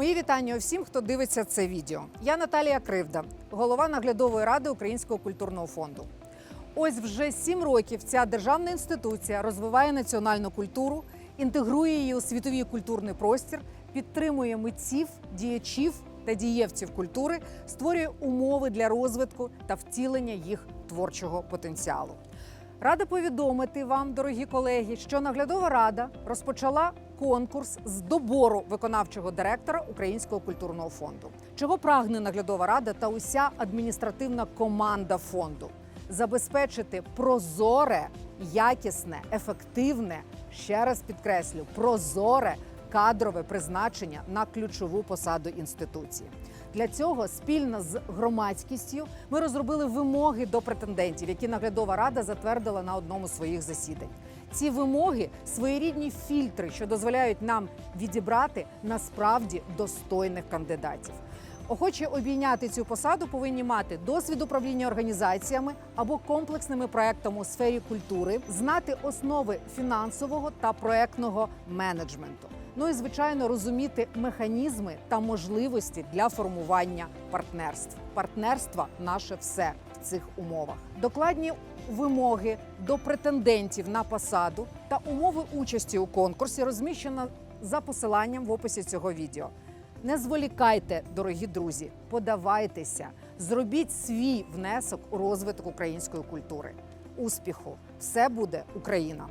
Мої вітання всім, хто дивиться це відео. Я Наталія Кривда, голова наглядової ради Українського культурного фонду. Ось вже сім років ця державна інституція розвиває національну культуру, інтегрує її у світовий культурний простір, підтримує митців, діячів та дієвців культури, створює умови для розвитку та втілення їх творчого потенціалу. Рада повідомити вам, дорогі колеги, що наглядова рада розпочала конкурс з добору виконавчого директора Українського культурного фонду. Чого прагне наглядова рада та уся адміністративна команда фонду забезпечити прозоре, якісне, ефективне, ще раз підкреслю, прозоре кадрове призначення на ключову посаду інституції. Для цього спільно з громадськістю ми розробили вимоги до претендентів, які наглядова рада затвердила на одному з своїх засідань. Ці вимоги своєрідні фільтри, що дозволяють нам відібрати насправді достойних кандидатів. Охочі обійняти цю посаду повинні мати досвід управління організаціями або комплексними проектами у сфері культури, знати основи фінансового та проектного менеджменту. Ну і звичайно розуміти механізми та можливості для формування партнерств. Партнерство наше все в цих умовах. Докладні вимоги до претендентів на посаду та умови участі у конкурсі розміщено за посиланням в описі цього відео. Не зволікайте, дорогі друзі, подавайтеся, зробіть свій внесок у розвиток української культури. Успіху! Все буде Україна!